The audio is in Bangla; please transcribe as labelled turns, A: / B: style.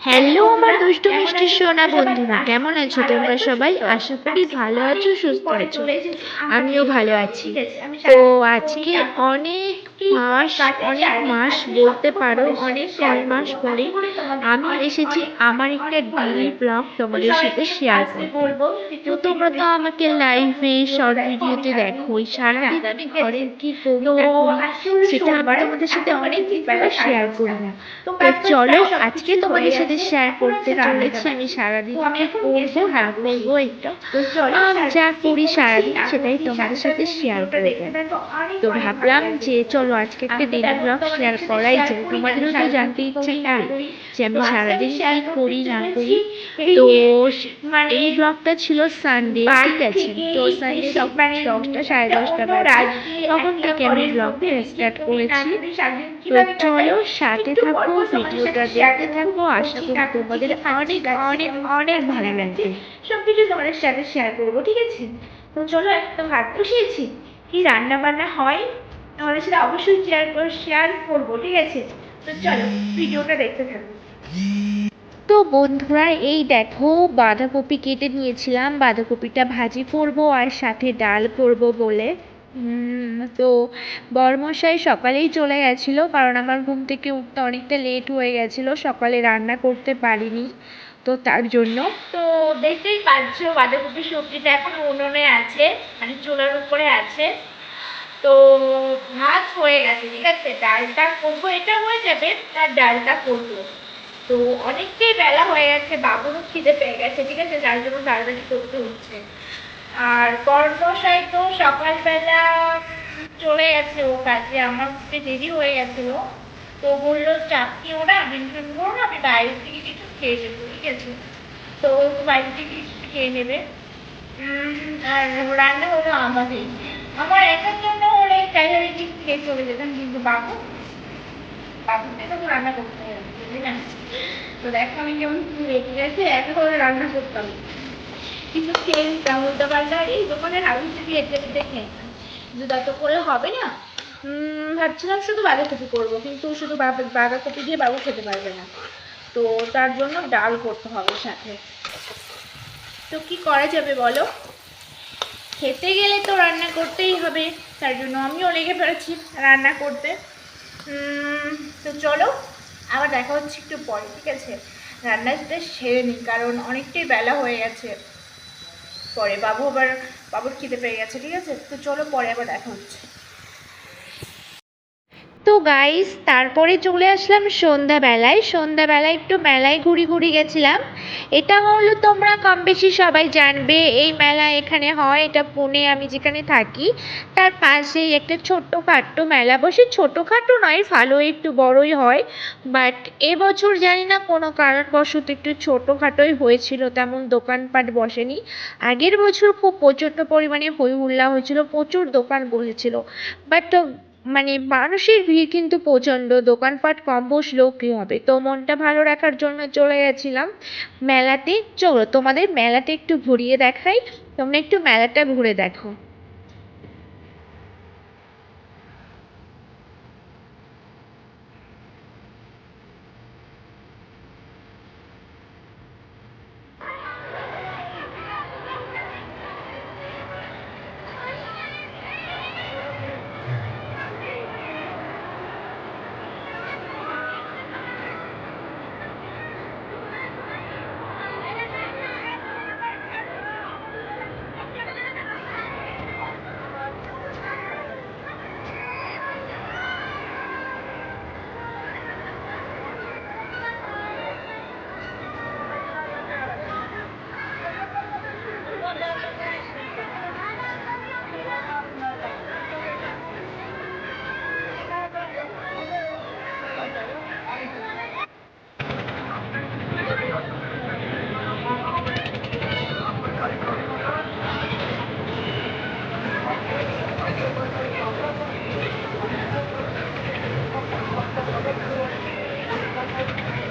A: হ্যালো আমার দুষ্টু মিষ্টি সোনা বন্ধুরা কেমন আছো? তোমরা সবাই? আশা করি ভালো আছো সুস্থ আছো। আমিও ভালো আছি। তো আজকে অনেক মাস অনেক মাস বলতে পারো অনেক কয় মাস পরে আমি এসেছি আমার একটা ডেইলি ব্লগ তোমাদের সাথে শেয়ার করব। তো তোমরা তো আমাকে লাইভে শর্ট ভিডিওতে দেখো সারাদিন আমি ঘরে কি করি না করি সেটা আমি তোমাদের সাথে অনেক শেয়ার করি না তো চলো আজকে তোমাদের সাথে শেয়ার করতে চলেছি আমি সারাদিন করব হ্যাঁ করব এটা যা করি সারাদিন সেটাই তোমাদের সাথে শেয়ার করব তো ভাবলাম যে চলো আজকে একটা ডেলি ব্লগ শেয়ার করাই যায়। তোমাদেরও তো জানতে ইচ্ছে তাই যে আমি সারাদিন কি করি না করি? তো এই ব্লগটা ছিল সানডে ঠিক আছে? তো সানডে সকাল দশটা সাড়ে দশটা বাজে। তখন থেকে আমি ব্লগটা স্টার্ট করেছি। তো চলো সাথে থাকো ভিডিওটা দেখতে থাকো। আশা করি তোমাদের অনেক অনেক অনেক ভালো লাগবে
B: সব কিছু তোমাদের সাথে শেয়ার করব ঠিক আছে? তো চলো একটা ভাত বসিয়েছি। কি রান্না বান্না হয়? তোমাদের সাথে অবশ্যই শেয়ার করে শেয়ার করব ঠিক আছে? তো চলো ভিডিওটা দেখতে থাকো।
A: তো বন্ধুরা এই দেখো বাঁধাকপি কেটে নিয়েছিলাম। বাঁধাকপিটা ভাজি করব আর সাথে ডাল করব বলে। তো বরমশাই সকালেই চলে গেছিল কারণ আমার ঘুম থেকে উঠতে অনেকটা লেট হয়ে গেছিল সকালে রান্না করতে পারিনি তো তার জন্য।
B: তো দেখতেই পাচ্ছ বাঁধাকপি সবজিটা এখন উনুনে আছে মানে চুলার উপরে আছে। তো ভাত হয়ে গেছে, ঠিক আছে? ডালটা করব, এটা হয়ে যাবে, তার ডালটা করব। তো অনেকটাই বেলা হয়ে গেছে, বাবুরও খিদে পেয়ে গেছে, ঠিক আছে? যার জন্য তাড়াতাড়ি করতে হচ্ছে। আর কর্মশাই তো সকালবেলা চলে গেছে ও কাজে, আমার দেরি হয়ে গেছিল। তো বলল চাপ নিও না মেনটেন করো না আমি বাইরে থেকে কিছু খেয়ে নেব, ঠিক আছে? তো বাইরে থেকে কিছু খেয়ে নেবে। আর রান্না হলো আমাদের। আমার একার জন্য হলে চাইলে ঠিক খেয়ে চলে যেতাম, কিন্তু বাবু রান্না করতে হবে তো দেখো আমি করে রান্না করতাম কিন্তু তো করলে হবে না ভাবছিলাম শুধু বাঁধাকপি করব, কিন্তু শুধু বাঁধা- বাঁধাকপি দিয়ে বাবু খেতে পারবে না। তো তার জন্য ডাল করতে হবে সাথে। তো কি করা যাবে বলো? খেতে গেলে তো রান্না করতেই হবে, তার জন্য আমিও লেগে পড়েছি রান্না করতে। তো চলো, আবার দেখা হচ্ছে একটু পরে, ঠিক আছে? রান্না রান্নাটা সেরে নিই, কারণ অনেকটাই বেলা হয়ে গেছে। পরে বাবু আবার, বাবুর খিদে পেয়ে গেছে, ঠিক আছে? তো চলো পরে আবার দেখা হচ্ছে।
A: তো গাইস তারপরে চলে আসলাম সন্ধ্যাবেলায়। সন্ধ্যাবেলায় একটু মেলায় ঘুরি ঘুরি গেছিলাম। এটা হলো তোমরা কম বেশি সবাই জানবে, এই মেলা এখানে হয়, এটা পুনে আমি যেখানে থাকি। তার পাশেই একটা ছোট্টখাট্টো মেলা বসে। ছোটোখাটো নয় ভালো একটু বড়ই হয়। বাট এবছর জানি না কোনো কারণবশত একটু ছোটোখাটোই হয়েছিল, তেমন দোকানপাট বসেনি। আগের বছর খুব প্রচণ্ড পরিমাণে হই হুল্লা হয়েছিল, প্রচুর দোকান বসেছিল। বাট মানে মানুষের ভিড় কিন্তু প্রচণ্ড, দোকানপাট কম বসলেও কী হবে? তো মনটা ভালো রাখার জন্য চলে গেছিলাম মেলাতে। চলো তোমাদের মেলাতে একটু ঘুরিয়ে দেখাই, তোমরা একটু মেলাটা ঘুরে দেখো। Thank you.